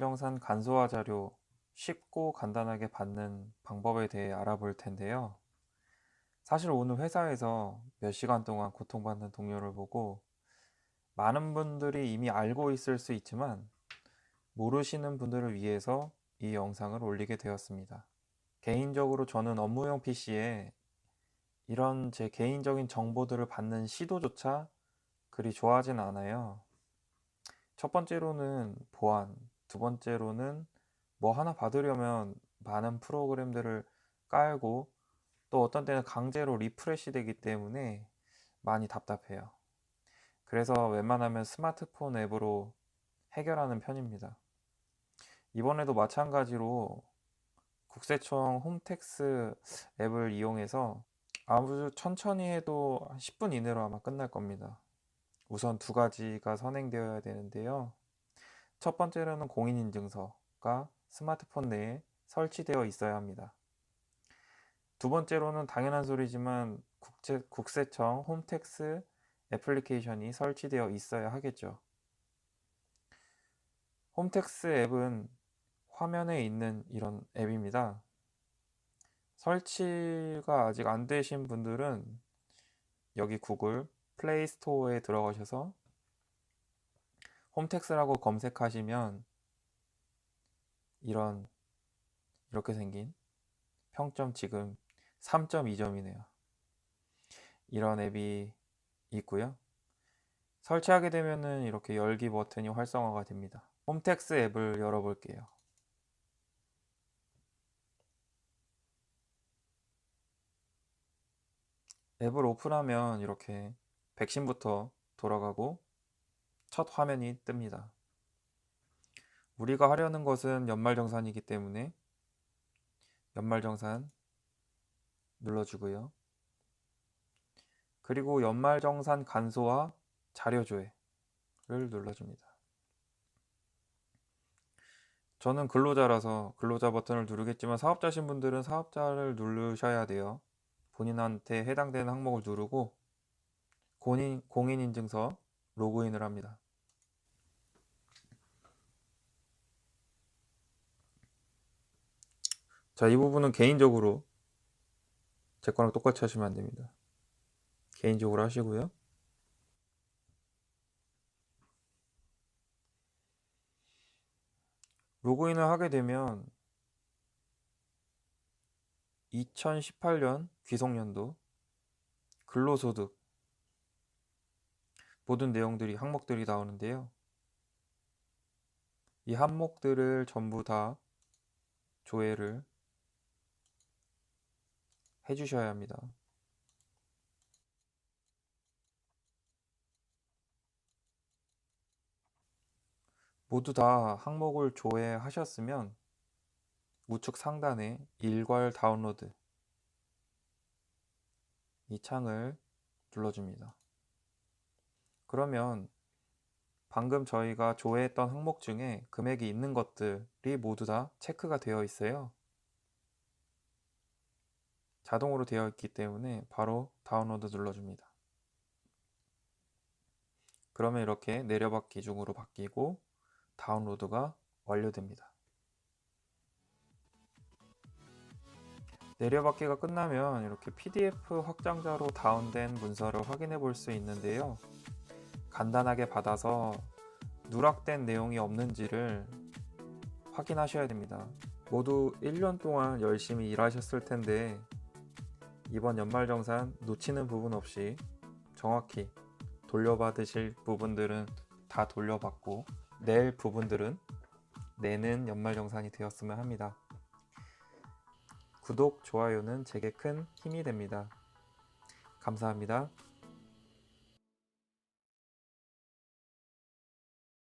연말정산 간소화 자료 쉽고 간단하게 받는 방법에 대해 알아볼 텐데요. 사실 오늘 회사에서 몇 시간 동안 고통받는 동료를 보고 많은 분들이 이미 알고 있을 수 있지만 모르시는 분들을 위해서 이 영상을 올리게 되었습니다. 개인적으로 저는 업무용 PC에 이런 제 개인적인 정보들을 받는 시도조차 그리 좋아하진 않아요. 첫 번째로는 보안, 두 번째로는 뭐 하나 받으려면 많은 프로그램들을 깔고 또 어떤 때는 강제로 리프레시 되기 때문에 많이 답답해요. 그래서 웬만하면 스마트폰 앱으로 해결하는 편입니다. 이번에도 마찬가지로 국세청 홈택스 앱을 이용해서 아주 천천히 해도 한 10분 이내로 아마 끝날 겁니다. 우선 두 가지가 선행되어야 되는데요. 첫 번째로는 공인인증서가 스마트폰 내에 설치되어 있어야 합니다. 두 번째로는 당연한 소리지만 국제, 국세청 홈택스 애플리케이션이 설치되어 있어야 하겠죠. 홈택스 앱은 화면에 있는 이런 앱입니다. 설치가 아직 안 되신 분들은 여기 구글 플레이 스토어에 들어가셔서 홈택스라고 검색하시면 이런 이렇게 생긴 평점 지금 3.2점이네요. 이런 앱이 있고요. 설치하게 되면은 이렇게 열기 버튼이 활성화가 됩니다. 홈택스 앱을 열어볼게요. 앱을 오픈하면 이렇게 백신부터 돌아가고 첫 화면이 뜹니다. 우리가 하려는 것은 연말정산이기 때문에 연말정산 눌러주고요. 그리고 연말정산 간소화 자료조회를 눌러줍니다. 저는 근로자라서 근로자 버튼을 누르겠지만 사업자신 분들은 사업자를 누르셔야 돼요. 본인한테 해당되는 항목을 누르고 공인, 공인인증서 로그인을 합니다. 자, 이 부분은 개인적으로 제 거랑 똑같이 하시면 안 됩니다. 개인적으로 하시고요. 로그인을 하게 되면 2018년 귀속연도 근로소득 모든 내용들이 항목들이 나오는데요. 이 항목들을 전부 다 조회를 해주셔야 합니다. 모두 다 항목을 조회하셨으면 우측 상단에 일괄 다운로드 이 창을 눌러줍니다. 그러면 방금 저희가 조회했던 항목 중에 금액이 있는 것들이 모두 다 체크가 되어 있어요. 자동으로 되어 있기 때문에 바로 다운로드 눌러줍니다. 그러면 이렇게 내려받기 중으로 바뀌고 다운로드가 완료됩니다. 내려받기가 끝나면 이렇게 PDF 확장자로 다운된 문서를 확인해 볼 수 있는데요. 간단하게 받아서 누락된 내용이 없는지를 확인하셔야 됩니다. 모두 1년 동안 열심히 일하셨을 텐데 이번 연말정산 놓치는 부분 없이 정확히 돌려받으실 부분들은 다 돌려받고 낼 부분들은 내는 연말정산이 되었으면 합니다. 구독, 좋아요는 제게 큰 힘이 됩니다. 감사합니다.